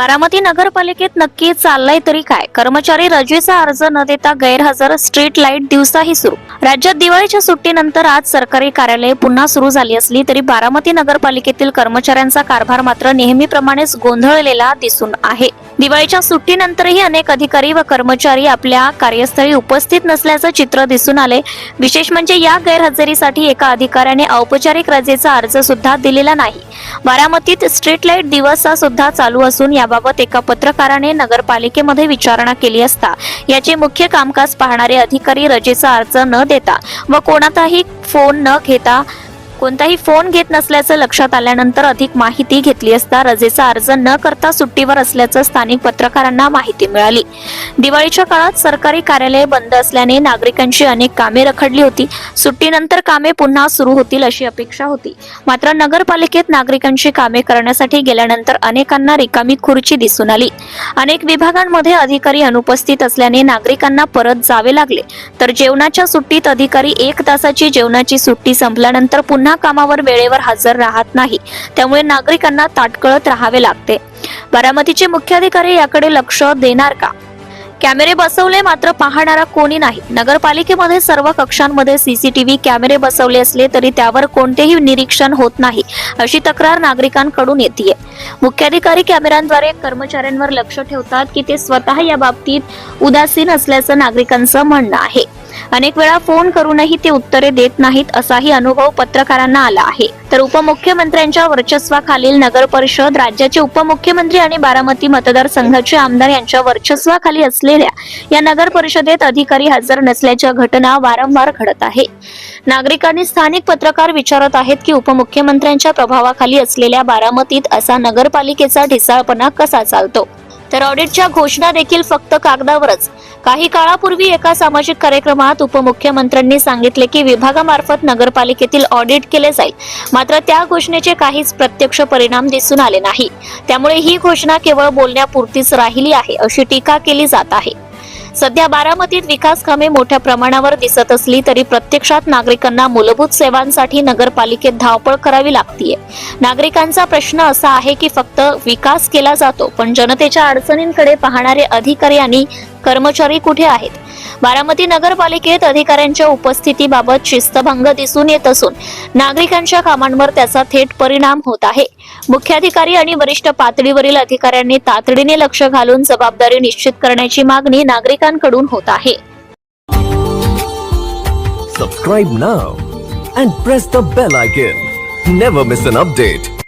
बारामती नगरपालिकेत नक्की चाललंय तरी काय? कर्मचारी रजेचा अर्ज न देता गैरहजर स्ट्रीट लाइट दिवसाही सुरू. राज्यात दिवाळीच्या सुट्टीनंतर आज सरकारी कार्यालये पुन्हा सुरू झाली असली तरी बारामती नगरपालिकेतील कर्मचाऱ्यांचा कारभार मात्र नेहमीप्रमाणेच गोंधळलेला दिसून आहे. दिवाळीच्या सुट्टीनंतरही अनेक अधिकारी व कर्मचारी आपल्या कार्यस्थळी उपस्थित नसल्याचं चित्र दिसून आले. विशेष म्हणजे या गैरहजेरीसाठी एका अधिकाऱ्याने औपचारिक रजेचा अर्ज सुद्धा दिलेला नाही. बारामतीत स्ट्रीट लाइट दिवस सुद्धा चालू असून याबाबत एका पत्रकाराने नगरपालिकेमध्ये विचारणा केली असता याचे मुख्य कामकाज पाहणारे अधिकारी रजेचा अर्ज न देता व कोणाचाही फोन न घेता कोणताही फोन घेत नसल्याचं लक्षात आल्यानंतर अधिक माहिती घेतली असता रजेचा अर्ज न करता सुट्टीवर असल्याचं स्थानिक पत्रकारांना माहिती मिळाली. दिवाळीच्या काळात सरकारी कार्यालये बंद असल्याने नागरिकांची अनेक कामे रखडली होती. सुट्टीनंतर कामे पुन्हा सुरू होतील अशी अपेक्षा होती. मात्र नगरपालिकेत नागरिकांची कामे करण्यासाठी गेल्यानंतर अनेकांना रिकामी खुर्ची दिसून आली. अनेक विभागांमध्ये अधिकारी अनुपस्थित असल्याने नागरिकांना परत जावे लागले. तर जेवणाच्या सुट्टीत अधिकारी एक तासाची जेवणाची सुट्टी संपल्यानंतर पुन्हा कामावर वेळेवर हजर राहत नाही. त्यामुळे नागरिकांना ताटकळत राहावे लागते. बारामतीचे मुख्याधिकारी याकडे लक्ष देणार का? कॅमेरे बसवले मात्र पाहणारा कोणी नाही. नगरपालिकेमध्ये सर्व कक्षांमध्ये सीसीटीव्ही कॅमेरे बसवले असले तरी त्यावर कोणतेही निरीक्षण होत नाही अशी तक्रार नागरिकांकडून येते मुख्याधिकारी कॅमेऱ्यांद्वारे कर्मचाऱ्यांवर लक्ष ठेवतात की ते स्वतः या बाबतीत उदासीन असल्याचं नागरिकांचं म्हणणं आहे. अनेक वेळा फोन करूनही ते उत्तरे देत नाहीत असाही अनुभव पत्रकारांना आला आहे. तर उपमुख्यमंत्र्यांच्या वर्चस्वाखालील नगर परिषद राज्याचे उपमुख्यमंत्री आणि बारामती मतदारसंघाचे आमदार यांच्या वर्चस्वाखाली असलेल्या या नगर परिषदेत अधिकारी हजर नसल्याच्या घटना वारंवार घडत आहे. नागरिकांनी स्थानिक पत्रकार विचारत आहेत की उपमुख्यमंत्र्यांच्या प्रभावाखाली असलेल्या बारामतीत असा नगरपालिकेचा ढिसाळपणा कसा चालतो? तर ऑडिटच्या घोषणा देखील फक्त कागदावरच. काही काळापूर्वी एका सामाजिक कार्यक्रमात उपमुख्यमंत्र्यांनी सांगितले की विभागामार्फत नगरपालिकेतील ऑडिट केले जाईल. मात्र त्या घोषणेचे काहीच प्रत्यक्ष परिणाम दिसून आले नाही. त्यामुळे ही घोषणा केवळ बोलण्यापुरतीच राहिली आहे अशी टीका केली जात आहे. सध्या बारामतीत विकास कामे मोठ्या प्रमाणावर दिसत असली तरी प्रत्यक्षात नागरिकांना मूलभूत सेवांसाठी नगरपालिकेत धावपळ करावी लागतीये. नागरिकांचा प्रश्न असा आहे की फक्त विकास केला जातो पण जनतेच्या अडचणींकडे पाहणारे अधिकारी आणि कर्मचारी कुठे आहेत? बारामती नगरपालिकेत अधिकाऱ्यांच्या उपस्थितीबाबत शिस्तभंग दिसून येत असून नागरिकांच्या कामांवर त्याचा थेट परिणाम होत आहे. मुख्याधिकारी आणि वरिष्ठ पातळीवरील अधिकाऱ्यांनी तातडीने लक्ष घालून जबाबदारी निश्चित करण्याची मागणी नागरिकांकडून होत आहे. Subscribe now and press the bell icon never miss an update